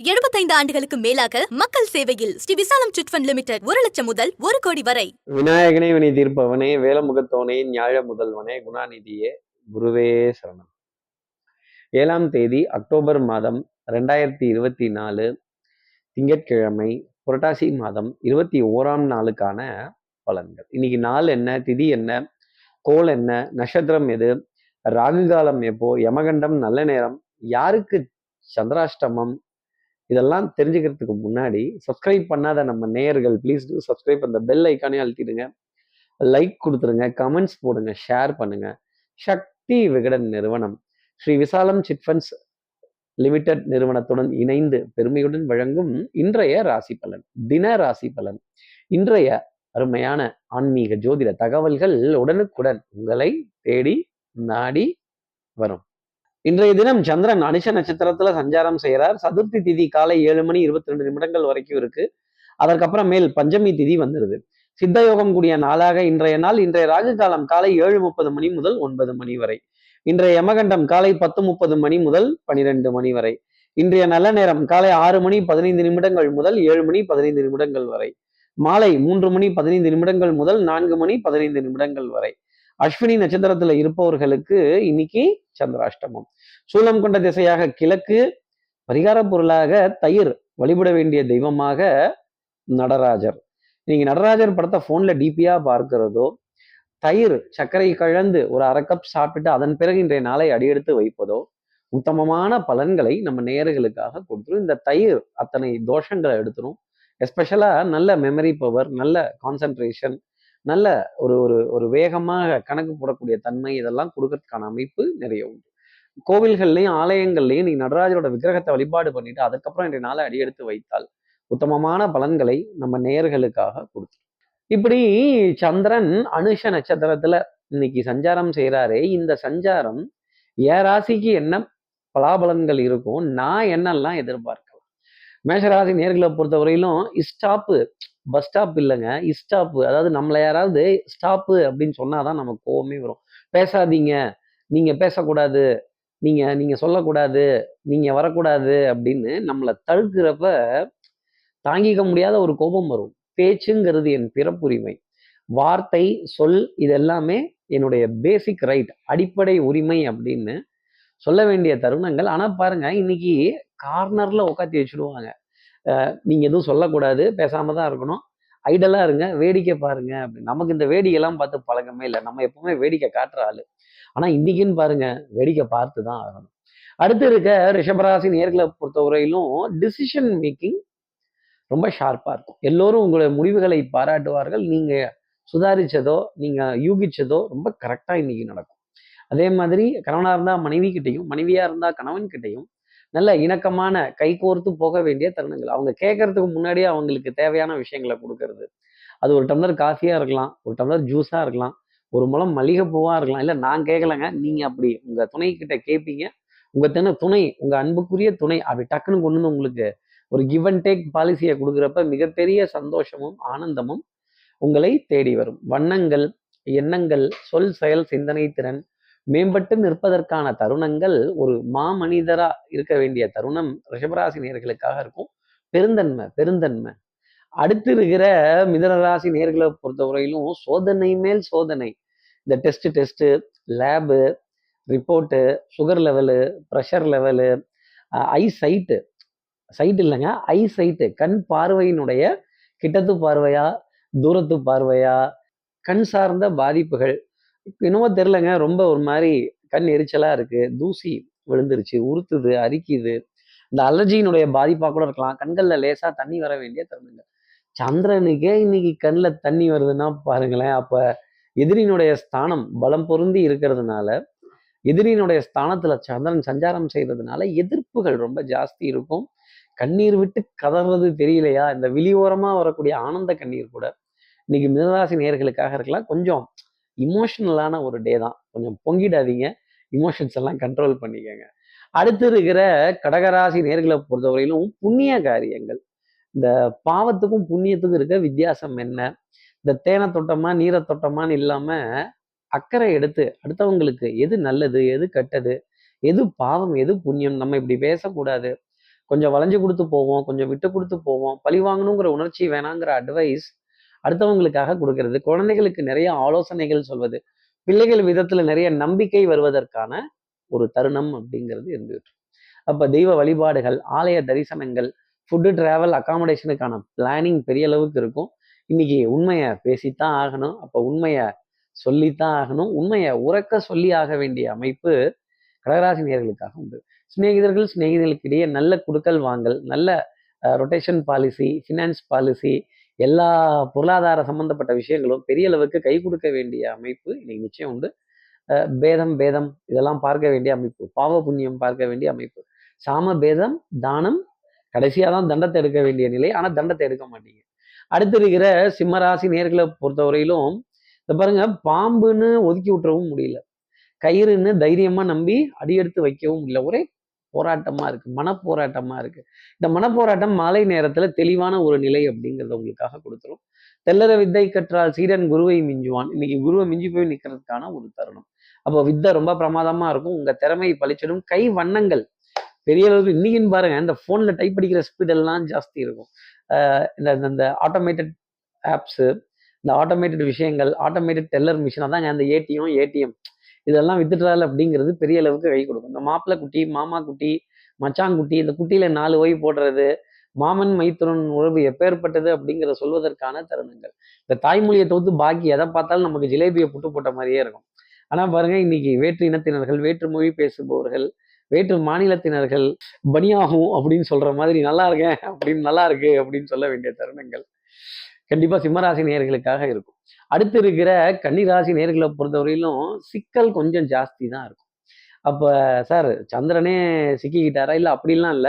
75 ஆண்டுகளுக்கு மேலாக மக்கள் சேவையில் ஸ்ரீ விசாலம் சிட்ஃபண்ட் லிமிடெட் ஒரு லட்சம் முதல் ஒரு கோடி வரை. விநாயகனே வினை தீர்ப்பவனே வேலமுகத்தோனே ஞாழ முதல்வனே குணாநிதியே குருவே சரணம். ஏழாம் தேதி அக்டோபர் மாதம் ரெண்டாயிரத்தி இருபத்தி நாலு திங்கட்கிழமை புரட்டாசி மாதம் இருபத்தி ஓராம் நாளுக்கான பலன்கள். இன்னைக்கு நாள் என்ன திதி என்ன கோல் என்ன நட்சத்திரம் எது ராகு காலம் எப்போ யமகண்டம் நல்ல நேரம் யாருக்கு சந்திராஷ்டமம் இதெல்லாம் தெரிஞ்சுக்கிறதுக்கு முன்னாடி சப்ஸ்கிரைப் பண்ணாத நம்ம நேயர்கள் ப்ளீஸ் டூ சப்ஸ்கிரைப் அந்த பெல் ஐக்கானே அழுத்திடுங்க. லைக் கொடுத்துருங்க கமெண்ட்ஸ் போடுங்க ஷேர் பண்ணுங்க. சக்தி விகடன் நிறுவனம். ஸ்ரீ விசாலம் சிட்ஃபண்ட்ஸ் லிமிடெட் நிறுவனத்துடன் இணைந்து பெருமையுடன் வழங்கும் இன்றைய ராசி பலன் தின ராசி பலன். இன்றைய அருமையான ஆன்மீக ஜோதிட தகவல்கள் உடனுக்குடன் உங்களை தேடி நாடி வரும். இன்றைய தினம் சந்திரன் அனிஷ நட்சத்திரத்துல சஞ்சாரம் செய்கிறார். சதுர்த்தி திதி காலை ஏழு மணி இருபத்தி ரெண்டு நிமிடங்கள் வரைக்கும் இருக்கு. அதற்கப்புறம் மேல் பஞ்சமி திதி வந்துருது. சித்த யோகம் கூடிய நாளாக இன்றைய நாள் இன்றைய ராகு காலம் காலை ஏழு முப்பது மணி முதல் ஒன்பது மணி வரை. இன்றைய யமகண்டம் காலை பத்து முப்பது மணி முதல் பனிரெண்டு மணி வரை. இன்றைய நல்ல நேரம் காலை ஆறு மணி பதினைந்து நிமிடங்கள் முதல் ஏழு மணி பதினைந்து நிமிடங்கள் வரை. மாலை மூன்று மணி பதினைந்து நிமிடங்கள் முதல் நான்கு மணி பதினைந்து நிமிடங்கள் வரை. அஸ்வினி நட்சத்திரத்துல இருப்பவர்களுக்கு இன்னைக்கு சந்திராஷ்டமம். சூலம் கொண்ட திசையாக கிழக்கு பரிகார பொருளாக தயிர் வழிபட வேண்டிய தெய்வமாக நடராஜர். நீங்க நடராஜர் படத்தை போன்ல டிபியா பார்க்கிறதோ தயிர் சர்க்கரை கலந்து ஒரு அரை கப் சாப்பிட்டு அதன் பிறகு இன்றைய நாளை அடியெடுத்து வைப்பதோ உத்தமமான பலன்களை நம்ம நேயர்களுக்காக கொடுத்துரும். இந்த தயிர் அத்தனை தோஷங்களை எடுத்துரும். எஸ்பெஷலா நல்ல மெமரி பவர் நல்ல கான்சன்ட்ரேஷன் நல்ல ஒரு ஒரு ஒரு வேகமாக கணக்கு போடக்கூடிய தன்மை இதெல்லாம் கொடுக்கறதுக்கான அமைப்பு நிறைய உண்டு. கோவில்கள்லையும் ஆலயங்கள்லையும் நீ நடராஜரோட விக்கிரகத்தை வழிபாடு பண்ணிட்டு அதுக்கப்புறம் இன்றைய நாளை அடியெடுத்து வைத்தால் உத்தமமான பலன்களை நம்ம நேயர்களுக்காக கொடுத்து. இப்படி சந்திரன் அனுஷ நட்சத்திரத்துல இன்னைக்கு சஞ்சாரம் செய்யறாரே இந்த சஞ்சாரம் என் ராசிக்கு என்ன பலாபலன்கள் இருக்கும் நான் என்னெல்லாம் எதிர்பார்க்க மேஷராசி நேர்களை பொறுத்தவரையிலும் ஸ்டாப்பு பஸ் ஸ்டாப் இல்லைங்க. ஸ்டாப்பு அதாவது நம்மளை யாராவது ஸ்டாப்பு அப்படின்னு சொன்னாதான் நமக்கு கோவமே வரும். பேசாதீங்க. நீங்க பேசக்கூடாது. நீங்க நீங்க சொல்லக்கூடாது. நீங்க வரக்கூடாது அப்படின்னு நம்மளை தடுக்கிறப்ப தாங்கிக்க முடியாத ஒரு கோபம் வரும். பேச்சுங்கிறது என் பிறப்புரிமை. வார்த்தை சொல் இது எல்லாமே என்னுடைய பேசிக் ரைட் அடிப்படை உரிமை அப்படின்னு சொல்ல வேண்டிய தருணங்கள். ஆனால் பாருங்க இன்னைக்கு கார்னர்ல உட்காத்தி வச்சுடுவாங்க. நீங்கள் நீங்க எதுவும் சொல்லக்கூடாது பேசாம தான் இருக்கணும். ஐடலாக இருங்க வேடிக்கை பாருங்க அப்படின்னு. நமக்கு இந்த வேடிக்கைலாம் பார்த்து பழக்கமே இல்லை. நம்ம எப்பவுமே வேடிக்கை காட்டுற ஆளு. ஆனால் இன்னைக்குன்னு பாருங்க வேடிக்கை பார்த்து தான் ஆகணும். அடுத்து இருக்க ரிஷபராசி நேர்களை பொறுத்தவரையிலும் டிசிஷன் மேக்கிங் ரொம்ப ஷார்ப்பாக இருக்கும். எல்லோரும் உங்களுடைய முடிவுகளை பாராட்டுவார்கள். நீங்கள் சுதாரிச்சதோ நீங்கள் யூகிச்சதோ ரொம்ப கரெக்டாக இன்னைக்கு நடக்கும். அதே மாதிரி கணவனாக இருந்தால் மனைவி கிட்டையும் மனைவியாக இருந்தால் கணவன் கிட்டையும் நல்ல இணக்கமான கைகோர்த்து போக வேண்டிய தருணங்கள். அவங்க கேட்கறதுக்கு முன்னாடியே அவங்களுக்கு தேவையான விஷயங்களை கொடுக்கறது. அது ஒரு டம்ளர் காஃபியா இருக்கலாம் ஒரு டம்ளர் ஜூஸா இருக்கலாம் ஒரு முளம் மல்லிகை இருக்கலாம். இல்ல நான் கேட்கலங்க நீங்க அப்படி உங்க துணை கிட்ட கேட்பீங்க உங்க தின துணை உங்க அன்புக்குரிய துணை அப்படி டக்குன்னு கொண்டு வந்து உங்களுக்கு ஒரு கிவ் அண்ட் டேக் பாலிசியை கொடுக்குறப்ப மிகப்பெரிய சந்தோஷமும் ஆனந்தமும் உங்களை தேடி வரும். வண்ணங்கள் எண்ணங்கள் சொல் செயல் சிந்தனை திறன் மேம்பட்டு நிற்பதற்கான தருணங்கள் ஒரு மாமனிதரா இருக்க வேண்டிய தருணம் ரிஷபராசி நேர்களுக்காக இருக்கும். பெருந்தன்மை பெருந்தன்மை. அடுத்து இருக்கிற மிதனராசி நேர்களை பொறுத்தவரையிலும் சோதனை மேல் சோதனை. இந்த test test lab report sugar level pressure level eye sight sight இல்லைங்க ஐ சைட்டு கண் பார்வையினுடைய கிட்டத்து பார்வையா தூரத்து பார்வையா கண் சார்ந்த பாதிப்புகள். என்னமோ தெரிலங்க ரொம்ப ஒரு மாதிரி கண் எரிச்சலா இருக்கு. தூசி விழுந்துருச்சு உறுத்துது அரிக்குது. இந்த அலர்ஜியினுடைய பாதிப்பா கூட இருக்கலாம். கண்கள்ல லேசா தண்ணி வர வேண்டிய தருணங்கள். சந்திரனுக்கே இன்னைக்கு கண்ணில் தண்ணி வருதுன்னா பாருங்களேன். அப்ப எதிரியினுடைய ஸ்தானம் பலம் பொருந்தி இருக்கிறதுனால எதிரியினுடைய ஸ்தானத்துல சந்திரன் சஞ்சாரம் செய்யறதுனால எதிர்ப்புகள் ரொம்ப ஜாஸ்தி இருக்கும். கண்ணீர் விட்டு கதறது தெரியலையா? இந்த வெளியோரமா வரக்கூடிய ஆனந்த கண்ணீர் கூட இன்னைக்கு மிதராசி நேர்களுக்காக இருக்கலாம். கொஞ்சம் இமோஷனலான ஒரு டே தான். கொஞ்சம் பொங்கிடாதீங்க. இமோஷன்ஸ் எல்லாம் கண்ட்ரோல் பண்ணிக்கோங்க. அடுத்து இருக்கிற கடகராசி நேர்களை பொறுத்தவரையிலும் புண்ணிய காரியங்கள். இந்த பாவத்துக்கும் புண்ணியத்துக்கும் இருக்க வித்தியாசம் என்ன? இந்த தேனை தொட்டமா நீரை தொட்டமான்னு இல்லாம அக்கறை எடுத்து அடுத்தவங்களுக்கு எது நல்லது எது கெட்டது எது பாவம் எது புண்ணியம் நம்ம இப்படி பேசக்கூடாது. கொஞ்சம் வளைஞ்சு கொடுத்து போவோம் கொஞ்சம் விட்டு கொடுத்து போவோம். பழி வாங்கணுங்கிற உணர்ச்சி வேணாங்கிற அட்வைஸ் அடுத்தவங்களுக்காக கொடுக்கறது. குழந்தைகளுக்கு நிறைய ஆலோசனைகள் சொல்வது. பிள்ளைகள் விதத்துல நிறைய நம்பிக்கை வருவதற்கான ஒரு தருணம் அப்படிங்கிறது இருந்துட்டு அப்ப தெய்வ வழிபாடுகள் ஆலய தரிசனங்கள் ஃபுட்டு டிராவல் அகாமடேஷனுக்கான பிளானிங் பெரிய அளவுக்கு இருக்கும். இன்னைக்கு உண்மையை பேசித்தான் ஆகணும். அப்போ உண்மையை சொல்லித்தான் ஆகணும். உண்மையை உறக்க சொல்லி ஆக வேண்டிய அமைப்பு கடகராசி நேர்களுக்காக உண்டு. சிநேகிதர்கள் சிநேகிதர்களுக்கு இடையே நல்ல குடுக்கல் வாங்கல் நல்ல ரொட்டேஷன் பாலிசி ஃபினான்ஸ் பாலிசி எல்லா பொருளாதார சம்பந்தப்பட்ட விஷயங்களும் பெரிய அளவுக்கு கை கொடுக்க வேண்டிய அமைப்பு இன்னைக்கு நிச்சயம் உண்டு. பேதம் பேதம் இதெல்லாம் பார்க்க வேண்டிய அமைப்பு. பாவ புண்ணியம் பார்க்க வேண்டிய அமைப்பு. சாம பேதம் தானம் கடைசியாக தான் தண்டத்தை எடுக்க வேண்டிய நிலை. ஆனால் தண்டத்தை எடுக்க மாட்டீங்க. அடுத்து இருக்கிற சிம்மராசி நேர்களை பொறுத்தவரையிலும் இந்த பாருங்க பாம்புன்னு ஒதுக்கி விட்டுறவும் முடியல. கயிறுன்னு தைரியமா நம்பி அடியெடுத்து வைக்கவும் இல்லை ஒரே போராட்டமா இருக்கு மனப்போராட்டமா இருக்கு. இந்த மனப்போராட்டம் மாலை நேரத்துல தெளிவான ஒரு நிலை அப்படிங்கிறத உங்களுக்காக கொடுத்துரும். தெல்லற வித்தை கற்றால் சீடன் குருவை மிஞ்சுவான். இன்னைக்கு குருவை மிஞ்சி போய் நிக்கிறதுக்கான ஒரு தருணம். அப்போ வித்தை ரொம்ப பிரமாதமா இருக்கும். உங்க திறமை பளிச்சிடும் கை வண்ணங்கள். பெரிய அளவுக்கு இன்னைக்குன்னு பாருங்க இந்த போன்ல டைப் அடிக்கிற ஸ்பீட் எல்லாம் ஜாஸ்தி இருக்கும். ஆஹ் இந்த இந்த- இந்த ஆட்டோமேட்டட் ஆப்ஸு இந்த ஆட்டோமேட்டட் விஷயங்கள் ஆட்டோமேட்டட் டெல்லர் மிஷின் அதாங்க அந்த ஏடிஎம் ஏடிஎம் இதெல்லாம் வித்துட்றாள் அப்படிங்கிறது பெரிய அளவுக்கு கை கொடுக்கும். இந்த மாப்பிள்ளை குட்டி மாமா குட்டி மச்சாங்குட்டி இந்த குட்டியில நாலு ஓய் போடுறது மாமன் மைத்துரன் உறவு எப்பேற்பட்டது அப்படிங்கிறத சொல்வதற்கான தருணங்கள். இந்த தாய்மொழியை தவிர்த்து பாக்கி எதை பார்த்தாலும் நமக்கு ஜிலேபியை புட்டு போட்ட மாதிரியே இருக்கும். ஆனால் பாருங்க இன்னைக்கு வேற்று இனத்தினர்கள் வேற்று மொழி பேசுபவர்கள் வேற்று மாநிலத்தினர்கள் பனியாகும் அப்படின்னு சொல்ற மாதிரி நல்லா இருக்கேன் அப்படின்னு நல்லா இருக்கு அப்படின்னு சொல்ல வேண்டிய தருணங்கள். கண்டிப்பா சிம்மராசி நேர்களுக்காக இருக்கும். அடுத்து இருக்கிற கன்னிராசி நேர்களை பொறுத்தவரையிலும் சிக்கல் கொஞ்சம் ஜாஸ்தி தான் இருக்கும். அப்ப சார் சந்திரனே சிக்கிக்கிட்டாரா? இல்ல அப்படிலாம் இல்ல.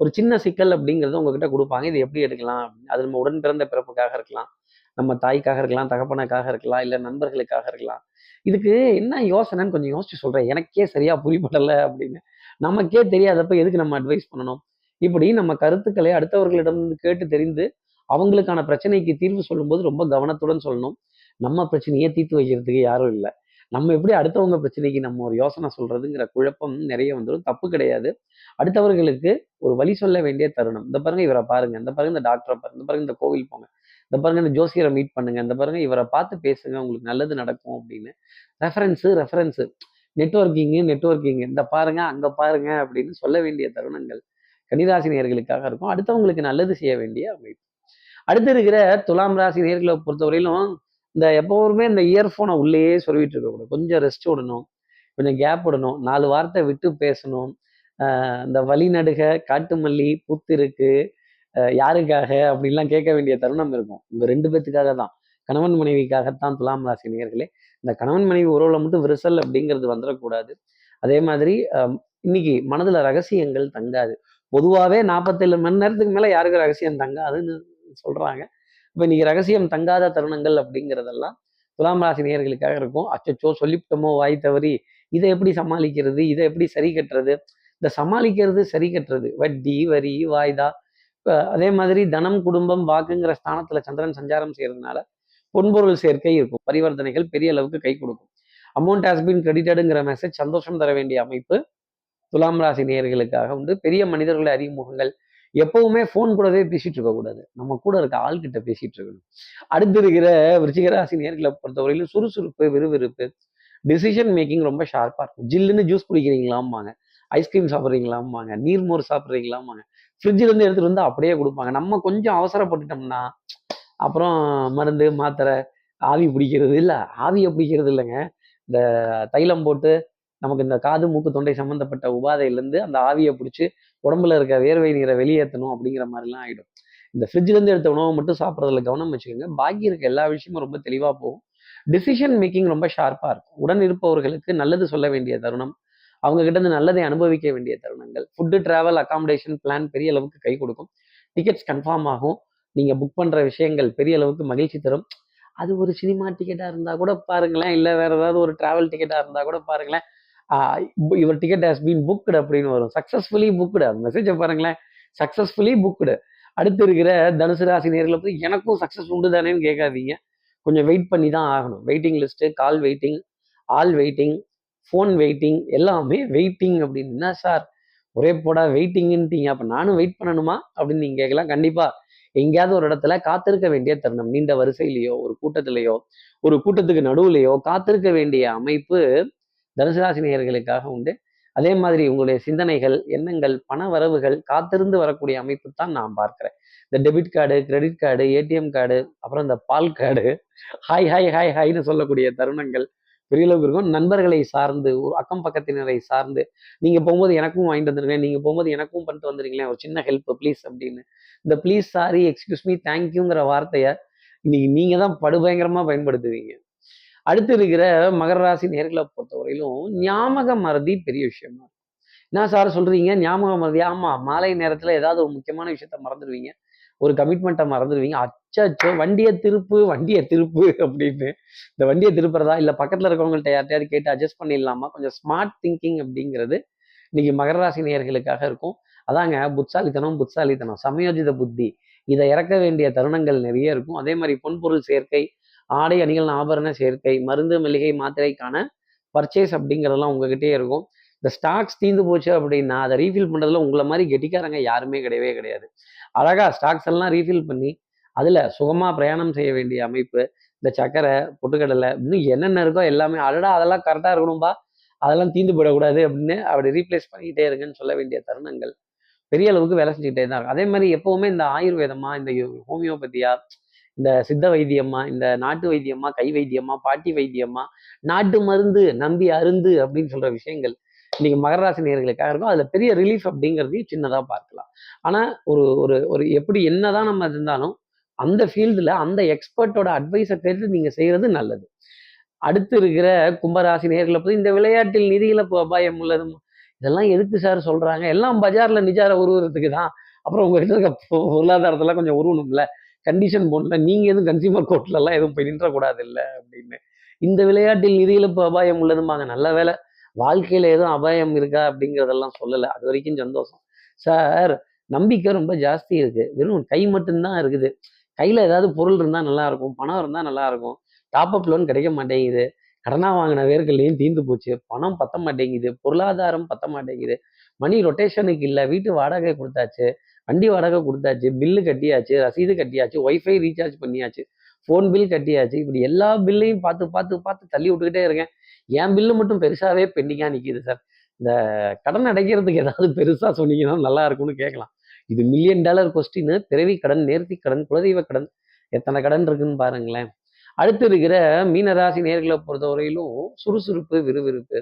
ஒரு சின்ன சிக்கல் அப்படிங்கிறத உங்ககிட்ட கொடுப்பாங்க. இது எப்படி எடுக்கலாம்? அது நம்ம உடன் பிறந்த பிறப்புக்காக இருக்கலாம். நம்ம தாய்க்காக இருக்கலாம் தகப்பனுக்காக இருக்கலாம் இல்ல நண்பர்களுக்காக இருக்கலாம். இதுக்கு என்ன யோசனைன்னு கொஞ்சம் யோசிச்சு சொல்றேன். எனக்கே சரியா புரியப்படல அப்படின்னு. நமக்கே தெரியாதப்ப எதுக்கு நம்ம அட்வைஸ் பண்ணணும்? இப்படி நம்ம கருத்துக்களை அடுத்தவர்களிடம் கேட்டு தெரிந்து அவங்களுக்கான பிரச்சனைக்கு தீர்வு சொல்லும்போது ரொம்ப கவனத்துடன் சொல்லணும். நம்ம பிரச்சனையை தீர்த்து வைக்கிறதுக்கு யாரும் இல்லை. நம்ம எப்படி அடுத்தவங்க பிரச்சனைக்கு நம்ம ஒரு யோசனை சொல்றதுங்கிற குழப்பம் நிறைய வந்துடும் தப்பு கிடையாது. அடுத்தவர்களுக்கு ஒரு வழி சொல்ல வேண்டிய தருணம். இந்த பாருங்க இவரை பாருங்க. இந்த பாருங்க இந்த டாக்டரை பாருங்க. இந்த பாருங்க இந்த கோவில் போங்க. இந்த பாருங்க இந்த ஜோசியரை மீட் பண்ணுங்க. இந்த பாருங்க இவரை பார்த்து பேசுங்க. உங்களுக்கு நல்லது நடக்கும் அப்படின்னு. ரெஃபரன்ஸு ரெஃபரன்ஸு நெட்ஒர்க்கிங்கு நெட்ஒர்க்கிங் இந்த பாருங்க அங்க பாருங்க அப்படின்னு சொல்ல வேண்டிய தருணங்கள் கன்னிராசி இருக்கும். அடுத்தவங்களுக்கு நல்லது செய்ய வேண்டிய அமைப்பு. அடுத்து இருக்கிற துலாம் ராசி நேர்களை பொறுத்தவரையிலும் இந்த எப்பவுமே இந்த இயர்ஃபோனை உள்ளேயே சொல்லிட்டு இருக்கக்கூடாது. கொஞ்சம் ரெஸ்ட் விடணும். கொஞ்சம் கேப் விடணும். நாலு வார்த்தை விட்டு பேசணும். இந்த வழிநடுக காட்டு மல்லி பூத்திருக்கு யாருக்காக அப்படின்லாம் கேட்க வேண்டிய தருணம் இருக்கும். இவங்க ரெண்டு பேத்துக்காக தான். கணவன் மனைவிக்காகத்தான் துலாம் ராசி நேர்களே. இந்த கணவன் மனைவி உறவுல மட்டும் விரிசல் அப்படிங்கிறது வந்துடக்கூடாது. அதே மாதிரி இன்னைக்கு மனதுல ரகசியங்கள் தங்காது. பொதுவாகவே நாற்பத்தேழு மணி நேரத்துக்கு மேலே யாருக்கும் ரகசியம் தங்காதுன்னு சொல்றாங்க. இப்போ இன்னைக்கு ரகசியம் தங்காத தருணங்கள் அப்படிங்கிறதெல்லாம் துலாம் ராசி நேர்களுக்காக இருக்கும். அச்சச்சோ சொல்லிவிட்டோமோ வாய் தவறி. இதை எப்படி சமாளிக்கிறது? இதை எப்படி சரி கட்டுறது? இந்த சமாளிக்கிறது சரி கட்டுறது. வட்டி வரி வாய்தா. அதே மாதிரி தனம் குடும்பம் வாக்குங்கிற ஸ்தானத்துல சந்திரன் சஞ்சாரம் செய்யறதுனால பொன்பொருள் சேர்க்கை இருக்கும். பரிவர்த்தனைகள் பெரிய அளவுக்கு கை கொடுக்கும். அமௌண்ட் ஹாஸ் பீன் கிரெடிட்டடுங்கிற மெசேஜ் சந்தோஷம் தர வேண்டிய அமைப்பு துலாம் ராசி நேயர்களுக்காக உண்டு. பெரிய மனிதர்களை அறிமுகங்கள் எப்பவுமே ஃபோன் கூடவே பேசிட்டு இருக்க கூடாது. நம்ம கூட இருக்க ஆள்கிட்ட பேசிட்டு இருக்கணும். அடுத்து இருக்கிற விருச்சிகராசி நேர்களை பொறுத்தவரையிலும் சுறுசுறுப்பு விறுவிறுப்பு டிசிஷன் மேக்கிங் ரொம்ப ஷார்ப்பா இருக்கும். ஜில்லுன்னு ஜூஸ் குடிக்கிறீங்களாம்பாங்க. ஐஸ்கிரீம் சாப்பிட்றீங்களாம்பாங்க. நீர்மோர் சாப்பிட்றீங்களாம்பாங்க. ஃப்ரிட்ஜில் எடுத்துகிட்டு எடுத்துட்டு வந்து அப்படியே கொடுப்பாங்க. நம்ம கொஞ்சம் அவசரப்பட்டுட்டோம்னா அப்புறம் மருந்து மாத்திரை ஆவி பிடிக்கிறது இல்லை. ஆவியை பிடிக்கிறது இல்லைங்க. இந்த தைலம் போட்டு நமக்கு இந்த காது மூக்கு தொண்டை சம்மந்தப்பட்ட உபாதையிலேருந்து அந்த ஆவியை பிடிச்சி உடம்புல இருக்க வேர்வை நீரை வெளியேற்றணும் அப்படிங்கிற மாதிரிலாம் ஆயிடும். இந்த ஃப்ரிட்ஜ்லேருந்து எடுத்த உணவை மட்டும் சாப்பிட்றதுல கவனம் வச்சுக்கோங்க. பாக்கி இருக்க எல்லா விஷயமும் ரொம்ப தெளிவாக போகும். டிசிஷன் மேக்கிங் ரொம்ப ஷார்ப்பாக இருக்கும். உடன் இருப்பவர்களுக்கு நல்லது சொல்ல வேண்டிய தருணம். அவங்க கிட்ட இருந்து நல்லதை அனுபவிக்க வேண்டிய தருணங்கள். ஃபுட்டு டிராவல் அகாமடேஷன் பிளான் பெரிய அளவுக்கு கை கொடுக்கும். டிக்கெட்ஸ் கன்ஃபார்ம் ஆகும். நீங்கள் புக் பண்ணுற விஷயங்கள் பெரிய அளவுக்கு மகிழ்ச்சி தரும். அது ஒரு சினிமா டிக்கெட்டாக இருந்தால் கூட பாருங்களேன். இல்லை வேறு ஏதாவது ஒரு டிராவல் டிக்கெட்டாக இருந்தால் கூட பாருங்களேன். யுவர் இவர் டிக்கெட் ஹஸ் பீன் புக்டு அப்படின்னு வரும். சக்சஸ்ஃபுல்லி புக்டு அந்த மெசேஜை பாருங்களேன். சக்சஸ்ஃபுல்லி புக்டு அடுத்து இருக்கிற தனுசு ராசி நேர்களை பத்தி எனக்கும் சக்ஸஸ் உண்டு தானேன்னு கேட்காதீங்க. கொஞ்சம் வெயிட் பண்ணி தான் ஆகணும். Waiting list call waiting all waiting phone waiting எல்லாமே வெயிட்டிங் அப்படின்னு. என்ன சார் ஒரே போடா வெயிட்டிங்ன்ட்டீங்க அப்போ நானும் வெயிட் பண்ணணுமா? அப்படின்னு நீங்கள் கேட்கலாம். கண்டிப்பாக எங்கேயாவது ஒரு இடத்துல காத்திருக்க வேண்டிய தருணம். நீண்ட வரிசையிலையோ ஒரு கூட்டத்திலேயோ ஒரு கூட்டத்துக்கு நடுவுலையோ காத்திருக்க வேண்டிய அமைப்பு தனுசு ராசி நேயர்களுக்காக உண்டு. அதே மாதிரி உங்களுடைய சிந்தனைகள் எண்ணங்கள் பண வரவுகள் காத்திருந்து வரக்கூடிய அமைப்பு தான் நான் பார்க்குறேன். இந்த debit card credit card ATM card அப்புறம் இந்த பால் கார்டு ஹாய் ஹாய் ஹாய் ஹாய்னு சொல்லக்கூடிய தருணங்கள் பெரிய அளவுக்கு இருக்கும். நண்பர்களை சார்ந்து ஒரு அக்கம் பக்கத்தினரை சார்ந்து நீங்கள் போகும்போது எனக்கும் வாங்கிட்டு வந்துருங்களேன் நீங்கள் போகும்போது எனக்கும் பண்ணிட்டு வந்துருங்களேன் ஒரு சின்ன ஹெல்ப் ப்ளீஸ் அப்படின்னு. இந்த ப்ளீஸ் சாரி எக்ஸ்கியூஸ் மீ தேங்க்யூங்கிற வார்த்தையை இன்னைக்கு நீங்கள் தான் படுபயங்கரமாக பயன்படுத்துவீங்க. அடுத்து இருக்கிற மகர ராசி நேர்களை பொறுத்தவரையிலும் ஞாபக மறதி பெரிய விஷயமா இருக்கும். என்ன சார் சொல்றீங்க? ஞாபக மறதி. ஆமா மாலை நேரத்துல ஏதாவது ஒரு முக்கியமான விஷயத்த மறந்துடுவீங்க ஒரு கமிட்மெண்ட்டை மறந்துடுவீங்க அச்சோ வண்டியை திருப்பு வண்டியை திருப்பு அப்படின்னு. இந்த வண்டியை திருப்புறதா? இல்லை பக்கத்தில் இருக்கவங்கள்ட்ட யார்ட்டையாவது கேட்டு அட்ஜஸ்ட் பண்ணிடலாமா? கொஞ்சம் ஸ்மார்ட் திங்கிங் அப்படிங்கிறது இன்னைக்கு மகர ராசி நேயர்களுக்காக இருக்கும். அதாங்க புட்சாலித்தனம் புட்சாலித்தனம் சமயோஜித புத்தி. இதை இறக்க வேண்டிய தருணங்கள் நிறைய இருக்கும். அதே மாதிரி பொன்பொருள் சேர்க்கை ஆடை அணிகள் ஆபரண சேர்க்கை மருந்து மளிகை மாத்திரைக்கான பர்ச்சேஸ் அப்படிங்கிறதெல்லாம் உங்ககிட்டயே இருக்கும். இந்த ஸ்டாக்ஸ் தீந்து போச்சு அப்படின்னா அதை ரீஃபில் பண்ணுறதுல உங்களை மாதிரி கெட்டிக்காரங்க யாருமே கிடையவே கிடையாது. அழகா ஸ்டாக்ஸ் எல்லாம் ரீஃபில் பண்ணி அதில் சுகமாக பிரயாணம் செய்ய வேண்டிய அமைப்பு இந்த சக்கரை பொட்டுக்கடலை இன்னும் என்னென்ன இருக்கோ எல்லாமே அடடா அதெல்லாம் கரெக்டாக இருக்கணும்பா அதெல்லாம் தீந்து போயிடக்கூடாது அப்படின்னு அப்படி ரீப்ளேஸ் பண்ணிக்கிட்டே இருங்கன்னு சொல்ல வேண்டிய தருணங்கள் பெரிய அளவுக்கு வேலை செஞ்சுக்கிட்டே தான் இருக்கும் அதே மாதிரி எப்பவுமே இந்த ஆயுர்வேதமா இந்த ஹோமியோபதியா இந்த சித்த வைத்தியமா இந்த நாட்டு வைத்தியமா கை வைத்தியமா பாட்டி வைத்தியமா நாட்டு மருந்து நம்பி அருந்து அப்படின்னு சொல்ற விஷயங்கள் இன்னைக்கு மகர ராசி இருக்கும். அதுல பெரிய ரிலீஃப் அப்படிங்கிறதையும் சின்னதா பார்க்கலாம். ஆனா ஒரு ஒரு ஒரு எப்படி என்னதான் நம்ம இருந்தாலும் அந்த ஃபீல்டில் அந்த எக்ஸ்பர்ட்டோட அட்வைஸை கேட்டு நீங்கள் செய்கிறது நல்லது. அடுத்து இருக்கிற கும்பராசி நேர்களை பற்றி இந்த விளையாட்டில் நிதி இழப்பு அபாயம் உள்ளது. இதெல்லாம் எதுக்கு சார் சொல்கிறாங்க எல்லாம் பஜாரில் நிஜார உருவுறதுக்கு தான் அப்புறம் உங்ககிட்ட இருக்க பொருளாதாரத்தெல்லாம் கொஞ்சம் உருவணும்ல. கண்டிஷன் போடல. நீங்கள் எதுவும் கன்சியூமர் கோர்ட்லலாம் எதுவும் போய் நின்றக்கூடாது இல்லை அப்படின்னு. இந்த விளையாட்டில் நிதி இழப்பு அபாயம் உள்ளதுமாங்க நல்ல வேலை வாழ்க்கையில் எதுவும் அபாயம் இருக்கா அப்படிங்கிறதெல்லாம் சொல்லலை. அது வரைக்கும் சந்தோஷம். சார் நம்பிக்கை ரொம்ப ஜாஸ்தி இருக்குது வெறும் கை மட்டும்தான் இருக்குது. கையில் ஏதாவது பொருள் இருந்தால் நல்லாயிருக்கும். பணம் இருந்தால் நல்லாயிருக்கும். டாப் அப் லோன் கிடைக்க மாட்டேங்குது. கடனா வாங்கின வேர்கள்லையும் தீர்ந்து போச்சு. பணம் பத்த மாட்டேங்குது. பொருளாதாரம் பத்த மாட்டேங்குது. மணி ரொட்டேஷனுக்கு இல்லை. வீட்டு வாடகை கொடுத்தாச்சு. வண்டி வாடகை கொடுத்தாச்சு பில்லு கட்டியாச்சு ரசீது கட்டியாச்சு ஒய்ஃபை ரீசார்ஜ் பண்ணியாச்சு ஃபோன் பில் கட்டியாச்சு இப்படி எல்லா பில்லையும் பார்த்து பார்த்து பார்த்து தள்ளி விட்டுக்கிட்டே இருக்கேன். என் பில்லு மட்டும் பெருசாவே பெண்டிங்காக நிற்கிது சார் இந்த கடன் அடைக்கிறதுக்கு ஏதாவது பெருசாக சொன்னீங்கன்னா நல்லா இருக்கும்னு கேட்கலாம். இது மில்லியன் டாலர் கொஸ்டின் பிறவி கடன் நேர்த்தி கடன் குலதெய்வ கடன் எத்தனை கடன் இருக்குன்னு பாருங்களேன். அடுத்து இருக்கிற மீனராசி நேர்களை பொறுத்தவரையிலும் சுறுசுறுப்பு விறுவிறுப்பு.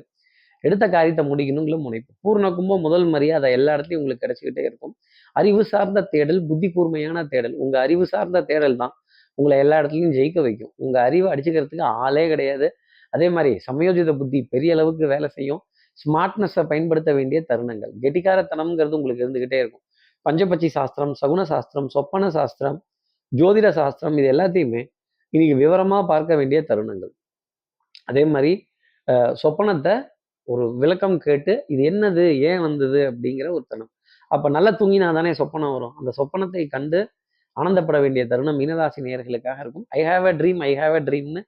எடுத்த காரியத்தை முடிக்கணுங்கிற முனைப்பு. பூர்ண கும்பம் முதல் மரியாதை எல்லா இடத்துலையும் உங்களுக்கு கிடைச்சிக்கிட்டே இருக்கும். அறிவு சார்ந்த தேடல் புத்தி கூர்மையான தேடல். உங்கள் அறிவு சார்ந்த தேடல் தான் உங்களை எல்லா இடத்துலையும் ஜெயிக்க வைக்கும். உங்கள் அறிவை அடிச்சுக்கிறதுக்கு ஆளே கிடையாது. அதே மாதிரி சமயோஜித புத்தி பெரிய அளவுக்கு வேலை செய்யும். ஸ்மார்ட்னஸை பயன்படுத்த வேண்டிய தருணங்கள். கெட்டிக்காரத்தனம்ங்கிறது உங்களுக்கு இருந்துக்கிட்டே இருக்கும். பஞ்சபட்சி சாஸ்திரம் சகுன சாஸ்திரம் சொப்பன சாஸ்திரம் ஜோதிட சாஸ்திரம் இது எல்லாத்தையுமே இன்னைக்கு விவரமாக பார்க்க வேண்டிய தருணங்கள். அதே மாதிரி சொப்பனத்தை ஒரு விளக்கம் கேட்டு இது என்னது? ஏன் வந்தது? அப்படிங்கிற ஒரு தருணம். அப்ப நல்லா தூங்கினா தானே சொப்பனம் வரும். அந்த சொப்பனத்தை கண்டு ஆனந்தப்பட வேண்டிய தருணம் மீனராசி நேர்களுக்காக இருக்கும். I have a dream I have a ட்ரீம்னு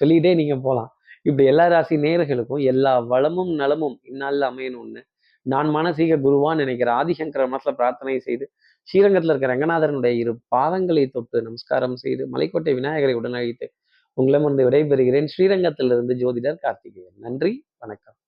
சொல்லிட்டே நீங்க போகலாம் இப்படி எல்லா ராசி நேர்களுக்கும் எல்லா வளமும் நலமும் இந்நாளில் அமையணும்னு நான் மனசீக குருவான்னு நினைக்கிற ஆதிசங்கர மனசுல பிரார்த்தனை செய்து ஸ்ரீரங்கத்தில் இருக்கிற ரங்கநாதனுடைய இரு பாதங்களை தொட்டு நமஸ்காரம் செய்து மலைக்கோட்டை விநாயகரை உடனழைத்து உங்களிடமிருந்து விடைபெறுகிறேன். ஸ்ரீரங்கத்திலிருந்து ஜோதிடர் கார்த்திகேயன். நன்றி வணக்கம்.